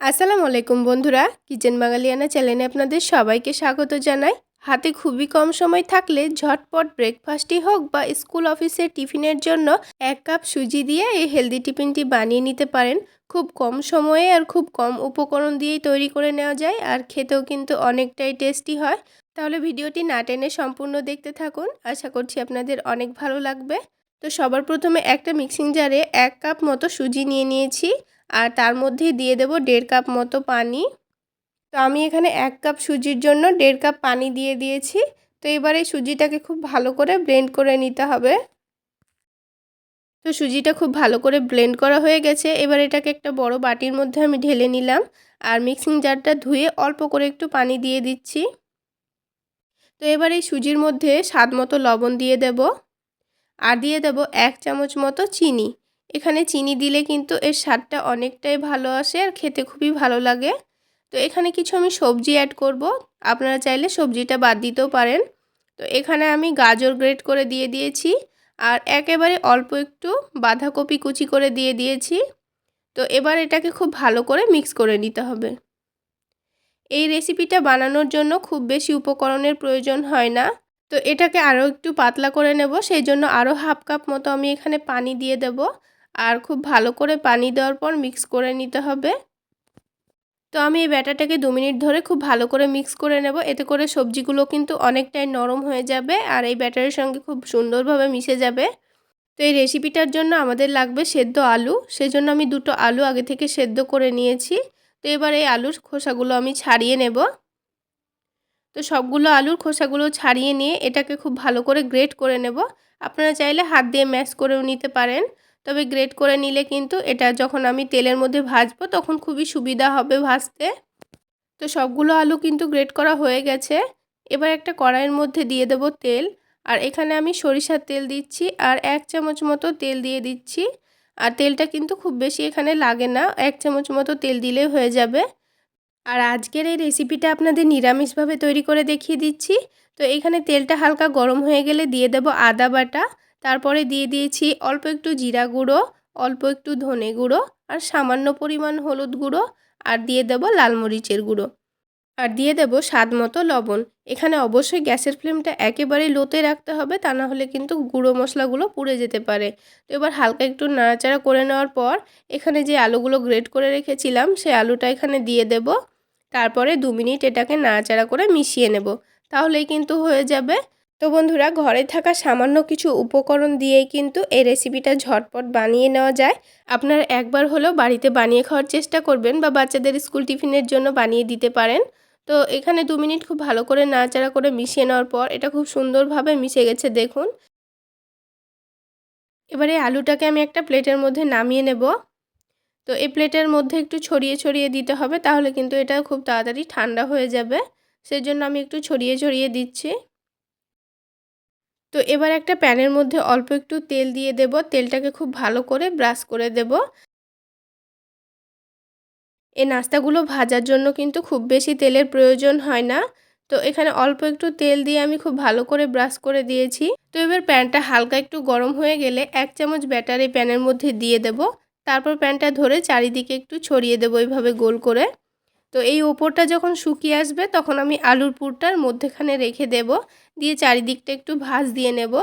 আসসালামু আলাইকুম বন্ধুরা, কিচেন বাঙালিয়ানা চ্যানেলে আপনাদের সবাইকে স্বাগত জানাই। হাতে খুবই কম সময় থাকলে ঝটপট ব্রেকফাস্টই হোক বা স্কুল অফিসের টিফিনের জন্য এক কাপ সুজি দিয়ে এই হেলদি টিফিনটি বানিয়ে নিতে পারেন। খুব কম সময়ে আর খুব কম উপকরণ দিয়েই তৈরি করে নেওয়া যায় আর খেতেও কিন্তু অনেকটাই টেস্টি হয়। তাহলে ভিডিওটি না টেনে সম্পূর্ণ দেখতে থাকুন, আশা করছি আপনাদের অনেক ভালো লাগবে। তো সবার প্রথমে একটা মিক্সিং জারে এক কাপ মতো সুজি নিয়ে নিয়েছি। আর তার মধ্যে দিয়ে দেব দেড় কাপ মতো পানি। তো আমি এখানে এক কাপ সুজির জন্য দেড় কাপ পানি দিয়ে দিয়েছি। তো এবার এই সুজিটাকে খুব ভালো করে ব্লেন্ড করে নিতে হবে। তো সুজিটা খুব ভালো করে ব্লেন্ড করা হয়ে গেছে। এবার এটাকে একটা বড় বাটির মধ্যে আমি ঢেলে নিলাম। আর মিক্সিং জারটা ধুয়ে অল্প করে একটু পানি দিয়ে দিচ্ছি। তো এবার এই সুজির মধ্যে স্বাদ মতো লবণ দিয়ে দেব। আর দিয়ে দেব এক চামচ মতো চিনি। এখানে চিনি দিলে কিন্তু এর স্বাদটা অনেকটাই ভালো আসে আর খেতে খুবই ভালো লাগে। তো এখানে কিছু আমি সবজি অ্যাড করব। আপনারা চাইলে সবজিটা বাদ দিতেও পারেন। তো এখানে আমি গাজর গ্রেট করে দিয়ে দিয়েছি আর একেবারে অল্প একটু বাঁধাকপি কুচি করে দিয়ে দিয়েছি। তো এবার এটাকে খুব ভালো করে মিক্স করে নিতে হবে। এই রেসিপিটা বানানোর জন্য খুব বেশি উপকরণের প্রয়োজন হয় না। তো এটাকে আরও একটু পাতলা করে নেব, সেই জন্য আরও হাফ কাপ মতো আমি এখানে পানি দিয়ে দেব। আর খুব ভালো করে পানি দেওয়ার পর মিক্স করে নিতে হবে। তো আমি এই ব্যাটাটাকে দু মিনিট ধরে খুব ভালো করে মিক্স করে নেব। এতে করে সবজিগুলো কিন্তু অনেকটাই নরম হয়ে যাবে আর এই ব্যাটারের সঙ্গে খুব সুন্দরভাবে মিশে যাবে। তো এই রেসিপিটার জন্য আমাদের লাগবে সেদ্ধ আলু। সেজন্য আমি দুটো আলু আগে থেকে সেদ্ধ করে নিয়েছি। তো এবার এই আলুর খোসাগুলো আমি ছাড়িয়ে নেব। তো সবগুলো আলুর খোসাগুলো ছাড়িয়ে নিয়ে এটাকে খুব ভালো করে গ্রেট করে নেব। আপনারা চাইলে হাত দিয়ে ম্যাশ করেও নিতে পারেন। তবে গ্রেট করে নিলে কিন্তু এটা যখন আমি তেলের মধ্যে ভাজবো তখন খুবই সুবিধা হবে ভাজতে। তো সবগুলো আলু কিন্তু গ্রেট করা হয়ে গেছে। এবার একটা কড়াইয়ের মধ্যে দিয়ে দেব তেল। আর এখানে আমি সরিষার তেল দিচ্ছি আর এক চামচ মতো তেল দিয়ে দিচ্ছি। আর তেলটা কিন্তু খুব বেশি এখানে লাগে না, এক চামচ মতো তেল দিলেই হয়ে যাবে। আর আজকের এই রেসিপিটা আপনাদের নিরামিষভাবে তৈরি করে দেখিয়ে দিচ্ছি। তো এখানে তেলটা হালকা গরম হয়ে গেলে দিয়ে দেব আদা বাটা। তারপরে দিয়ে দিয়েছি অল্প একটু জিরা গুঁড়ো, অল্প একটু ধনে গুঁড়ো আর সামান্য পরিমাণ হলুদ গুঁড়ো আর দিয়ে দেব লাল মরিচের গুঁড়ো। আর দিয়ে দেব স্বাদ মতো লবণ। এখানে অবশ্যই গ্যাসের ফ্লেমটা একেবারে লোতে রাখতে হবে, তা না হলে কিন্তু গুঁড়ো মশলাগুলো পুড়ে যেতে পারে। তো এবার হালকা একটু নাড়াচাড়া করে নেওয়ার পর এখানে যে আলুগুলো গ্রেট করে রেখেছিলাম সেই আলুটা এখানে দিয়ে দেব। তারপরে দু মিনিট এটাকে নাড়াচাড়া করে মিশিয়ে নেব। তাহলেই কিন্তু হয়ে যাবে তো বন্ধুরা, ঘরে থাকা সামান্য কিছু উপকরণ দিয়েই কিন্তু এই রেসিপিটা ঝটপট বানিয়ে নেওয়া যায়। আপনার একবার হলেও বাড়িতে বানিয়ে খাওয়ার চেষ্টা করবেন বা বাচ্চাদের স্কুল টিফিনের জন্য বানিয়ে দিতে পারেন। তো এখানে দু মিনিট খুব ভালো করে নাড়াচাড়া করে মিশিয়ে নেওয়ার পর এটা খুব সুন্দরভাবে মিশে গেছে, দেখুন। এবারে আলুটাকে আমি একটা প্লেটের মধ্যে নামিয়ে নেব। তো এই প্লেটের মধ্যে একটু ছড়িয়ে ছড়িয়ে দিতে হবে, তাহলে কিন্তু এটা খুব তাড়াতাড়ি ঠান্ডা হয়ে যাবে। সেজন্য আমি একটু ছড়িয়ে ছড়িয়ে দিচ্ছি। তো এবার একটা প্যানের মধ্যে অল্প একটু তেল দিয়ে দেব। তেলটাকে খুব ভালো করে ব্রাশ করে দেব। এই নাস্তাগুলো ভাজার জন্য কিন্তু খুব বেশি তেলের প্রয়োজন হয় না। তো এখানে অল্প একটু তেল দিয়ে আমি খুব ভালো করে ব্রাশ করে দিয়েছি। তো এবার প্যানটা হালকা একটু গরম হয়ে গেলে এক চামচ ব্যাটার এই প্যানের মধ্যে দিয়ে দেব। তারপর প্যানটা ধরে চারিদিকে একটু ছড়িয়ে দেবো এইভাবে গোল করে। তো এই ওপরটা যখন শুকিয়ে আসবে, তখন আমি আলুর পুরটার মধ্যেখানে রেখে দেব। দিয়ে চারিদিকটা একটু ভাজ দিয়ে নেব।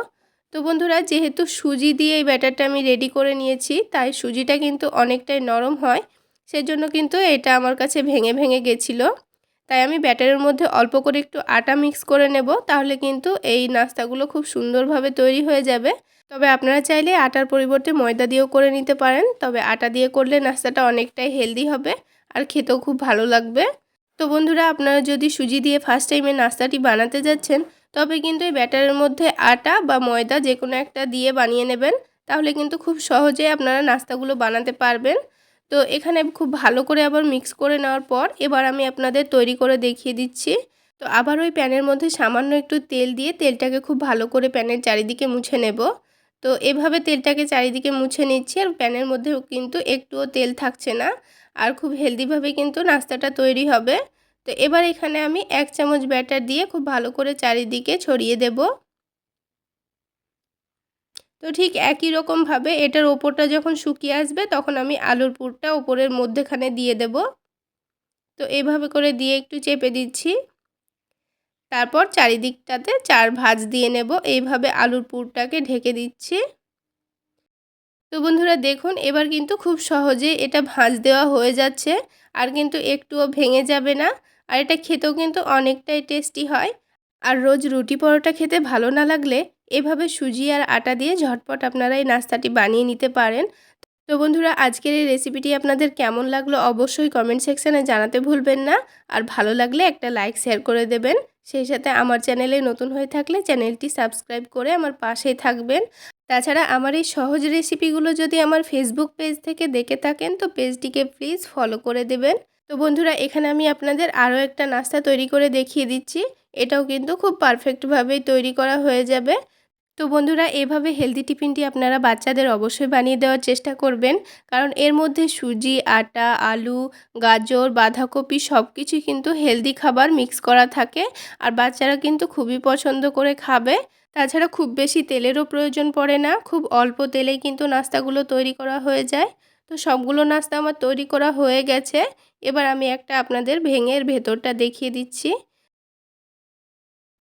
তো বন্ধুরা, যেহেতু সুজি দিয়ে এই ব্যাটারটা আমি রেডি করে নিয়েছি, তাই সুজিটা কিন্তু অনেকটাই নরম হয়, সেজন্য কিন্তু এটা আমার কাছে ভেঙে ভেঙে গেছিল। তাই আমি ব্যাটারের মধ্যে অল্প করে একটু আটা মিক্স করে নেব, তাহলে কিন্তু এই নাস্তাগুলো খুব সুন্দরভাবে তৈরি হয়ে যাবে। তবে আপনারা চাইলে আটার পরিবর্তে ময়দা দিয়েও করে নিতে পারেন, তবে আটা দিয়ে করলে নাস্তাটা অনেকটাই হেলদি হবে। আর খেতেও খুব ভালো লাগবে। তো বন্ধুরা, আপনারা যদি সুজি দিয়ে ফার্স্ট টাইমে নাস্তাটি বানাতে যাচ্ছেন, তবে কিন্তু এই ব্যাটারের মধ্যে আটা বা ময়দা যে কোনো একটা দিয়ে বানিয়ে নেবেন। তাহলে কিন্তু খুব সহজেই আপনারা নাস্তাগুলো বানাতে পারবেন। তো এখানে খুব ভালো করে আবার মিক্স করে নেওয়ার পর এবার আমি আপনাদের তৈরি করে দেখিয়ে দিচ্ছি। তো আবার ওই প্যানের মধ্যে সামান্য একটু তেল দিয়ে তেলটাকে খুব ভালো করে প্যানের চারিদিকে মুছে নেব। তো এভাবে তেলটাকে চারিদিকে মুছে নিচ্ছি আর প্যানের মধ্যেও কিন্তু একটুও তেল থাকছে না। আর খুব হেলদিভাবে কিন্তু নাস্তাটা তৈরি হবে। তো এবার এখানে আমি এক চামচ ব্যাটার দিয়ে খুব ভালো করে চারিদিকে ছড়িয়ে দেব। তো ঠিক একই রকমভাবে এটার ওপরটা যখন শুকিয়ে আসবে তখন আমি আলুর পুরটা ওপরের মধ্যেখানে দিয়ে দেব। তো এভাবে করে দিয়ে একটু চেপে দিচ্ছি। তারপর চারিদিকটাতে চার ভাজ দিয়ে নেব। এইভাবে আলুর পুরটাকে ঢেকে দিচ্ছি। তো বন্ধুরা দেখুন, এবার কিন্তু খুব সহজে এটা ভাঁজ দেওয়া হয়ে যাচ্ছে আর কিন্তু একটুও ভেঙে যাবে না। আর এটা খেতেও কিন্তু অনেকটাই টেস্টি হয়। আর রোজ রুটি পরোটা খেতে ভালো না লাগলে এভাবে সুজি আর আটা দিয়ে ঝটপট আপনারা এই নাস্তাটি বানিয়ে নিতে পারেন। তো বন্ধুরা, আজকের এই রেসিপিটি আপনাদের কেমন লাগল অবশ্যই কমেন্ট সেকশানে জানাতে ভুলবেন না। আর ভালো লাগলে একটা লাইক, শেয়ার করে দেবেন। সেই সাথে আমার চ্যানেলে নতুন হয়ে থাকলে চ্যানেলটি সাবস্ক্রাইব করে আমার পাশে থাকবেন। তাছাড়া আমার এই সহজ রেসিপিগুলো যদি আমার ফেসবুক পেজ থেকে দেখে থাকেন, তো পেজটিকে প্লিজ ফলো করে দেবেন। তো বন্ধুরা, এখানে আমি আপনাদের আরও একটা নাস্তা তৈরি করে দেখিয়ে দিচ্ছি। এটাও কিন্তু খুব পারফেক্টভাবেই তৈরি করা হয়ে যাবে। তো বন্ধুরা, এভাবে হেলদি টিফিনটি আপনারা বাচ্চাদের অবশ্যই বানিয়ে দেওয়ার চেষ্টা করবেন। কারণ এর মধ্যে সুজি, আটা, আলু, গাজর, বাঁধাকপি সব কিছুই কিন্তু হেলদি খাবার মিক্স করা থাকে। আর বাচ্চারা কিন্তু খুবই পছন্দ করে খাবে। তাছাড়া খুব বেশি তেলেরও প্রয়োজন পড়ে না। খুব অল্প তেলেই কিন্তু নাস্তাগুলো তৈরি করা হয়ে যায়। তো সবগুলো নাস্তা আমার তৈরি করা হয়ে গেছে। এবার আমি একটা আপনাদের ভেঙের ভেতরটা দেখিয়ে দিচ্ছি।